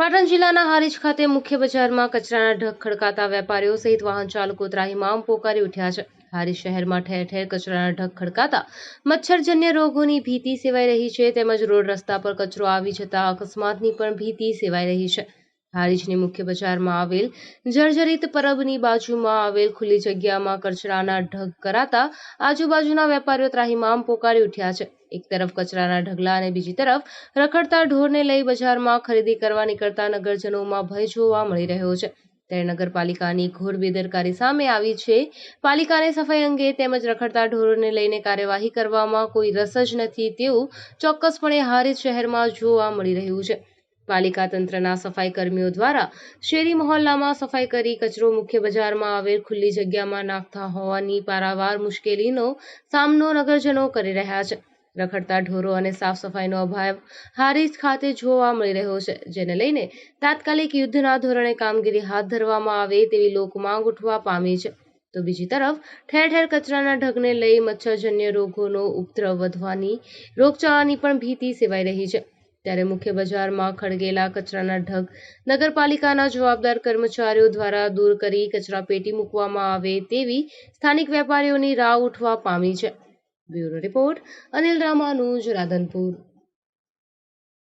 પાટણ જિલ્લાના હારીજ ખાતે મુખ્ય બજારમાં કચરાના ઢગ ખડકાતા વેપારીઓ સહિત વાહન ચાલકો ત્રાહીમામ પોકારી ઉઠ્યા છે. હારીજ શહેરમાં ઠેર ઠેર કચરાના ઢગ ખડકાતા મચ્છરજન્ય રોગોની ભીતિ સેવાઈ રહી છે, તેમજ રોડ રસ્તા પર કચરો આવી જતા અકસ્માતની પણ ભીતિ સેવાઈ રહી છે. હારીજની મુખ્ય બજારમાં આવેલ જર્જરિત પરબની બાજુમાં આવેલ ખુલ્લી જગ્યામાં કચરાના ઢગ કરાતા આજુબાજુના વેપારીઓ ત્રાહિમામ પોકારી ઉઠ્યા છે. એક તરફ કચરાના ઢગલા અને બીજી તરફ રખડતા ઢોરને લઈ બજારમાં ખરીદી કરવા નીકળતા નગરજનોમાં ભય જોવા મળી રહ્યો છે. ત્યારે નગરપાલિકાની ઘોર બેદરકારી સામે આવી છે. પાલિકાને સફાઈ અંગે તેમજ રખડતા ઢોરોને લઈને કાર્યવાહી કરવામાં કોઈ રસ જ નથી તેવું ચોક્કસપણે હારીજ શહેરમાં જોવા મળી રહ્યું છે. પાલિકા તંત્રના સફાઈ કર્મીઓ દ્વારા શેરી મહોલ્લામાં સફાઈ કરી કચરો મુખ્ય બજારમાં આવેલ ખુલ્લી જગ્યામાં નાખતા હોવાની પારાવાર મુશ્કેલીનો સામનો નગરજનો કરી રહ્યા છે. રખડતા ઢોરો અને સાફ સફાઈનો અભાવ હારીજ ખાતે જોવા મળી રહ્યો છે, જેને લઈને તાત્કાલિક યુદ્ધના ધોરણે કામગીરી હાથ ધરવામાં આવે તેવી લોકમાંગ ઉઠવા પામી છે. તો બીજી તરફ, ઠેર ઠેર કચરાના ઢગને લઈ મચ્છરજન્ય રોગોનો ઉપદ્રવ વધવાની રોગચાળાની પણ ભીતિ સેવાઈ રહી છે. ત્યારે મુખ્ય બજારમાં ખડગેલા કચરાના ઢગ નગરપાલિકાના જવાબદાર કર્મચારીઓ દ્વારા દૂર કરી કચરા પેટી મૂકવામાં આવે તેવી સ્થાનિક વેપારીઓની રાહ ઉઠવા પામી છે. Bureau report Anil Ramanuj, Radhanpur.